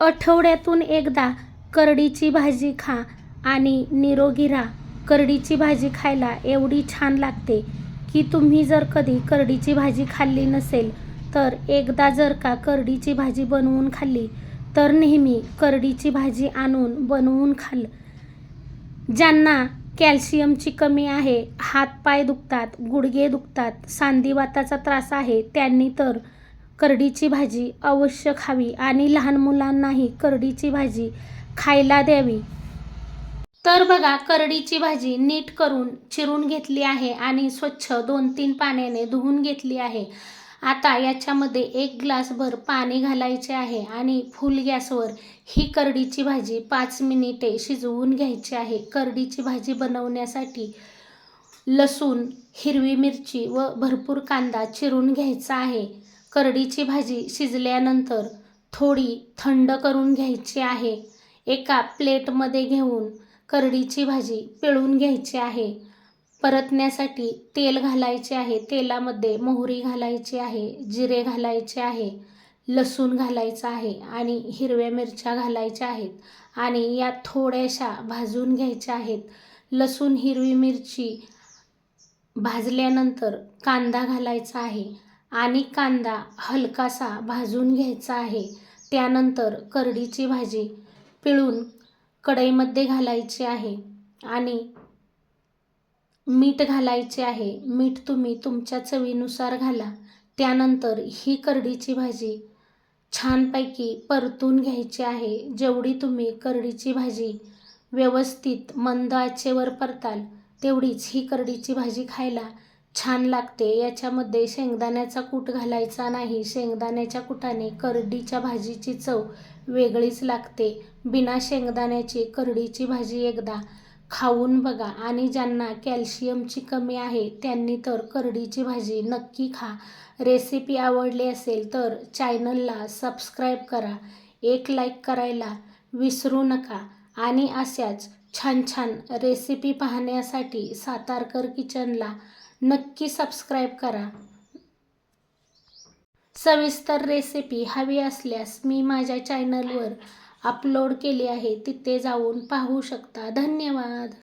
आठवड्यातून एकदा करडीची भाजी खा आणि निरोगी राहा. करडीची भाजी खायला एवढी छान लागते की तुम्ही जर कधी करडीची भाजी खाल्ली नसेल तर एकदा जर का करडीची भाजी बनवून खाल्ली तर नेहमी करडीची भाजी आणून बनवून खाल. ज्यांना कॅल्शियमची कमी आहे हातपाय दुखतात गुडघे दुखतात सांधिवाताचा त्रास आहे त्यांनी तर करडीची भाजी अवश्य खावी आणि लहान मुलांनाही करडीची भाजी खायला द्यावी. तर बघा करडीची भाजी नीट करून चिरून घेतली आहे आणि स्वच्छ दोन तीन पाण्याने धुवून घेतली आहे. आता याच्यामध्ये एक ग्लासभर पाणी घालायचे आहे आणि फुल गॅसवर ही करडीची भाजी पाच मिनिटे शिजवून घ्यायची आहे. करडीची भाजी बनवण्यासाठी लसूण हिरवी मिरची व भरपूर कांदा चिरून घ्यायचा आहे. करडीची भाजी शिजल्यानंतर थोडी थंड करून घ्यायची आहे. एका प्लेटमध्ये घेऊन करडीची भाजी पिळून घ्यायची आहे. परतण्यासाठी तेल घालायचे आहे. तेलामध्ये मोहरी घालायची आहे जिरे घालायचे आहे लसूण घालायचं आहे आणि हिरव्या मिरच्या घालायच्या आहेत आणि या थोड्याशा भाजून घ्यायच्या आहेत. लसूण हिरवी मिरची भाजल्यानंतर कांदा घालायचा आहे. आणि कांदा हलकासा भाजून घ्यायचा आहे. त्यानंतर करडीची भाजी पिळून कढईमध्ये घालायची आहे आणि मीठ घालायचे आहे. मीठ तुम्ही तुमच्या चवीनुसार घाला. त्यानंतर ही करडीची भाजी छानपैकी परतून घ्यायची आहे. जेवढी तुम्ही करडीची भाजी व्यवस्थित मंद आचेवर परताल तेवढीच ही करडीची भाजी खायला छान लागते. याच्यामध्ये शेंगदाण्याचा कूट घालायचा नाही. शेंगदाण्याच्या कुटाने करडीच्या भाजीची चव वेगळीच लागते. बिना शेंगदाण्याची करडीची भाजी एकदा खाऊन बघा आणि ज्यांना कॅल्शियमची कमी आहे त्यांनी तर करडीची भाजी नक्की खा. रेसिपी आवडली असेल तर चॅनलला सबस्क्राईब करा एक लाईक करायला विसरू नका आणि अशाच छान छान रेसिपी पाहण्यासाठी सातारकर किचनला नक्की सबस्क्राईब करा. सविस्तर रेसिपी हवी असल्यास मी माझ्या चॅनलवर अपलोड केली आहे. तिथे जाऊन पाहू शकता. धन्यवाद.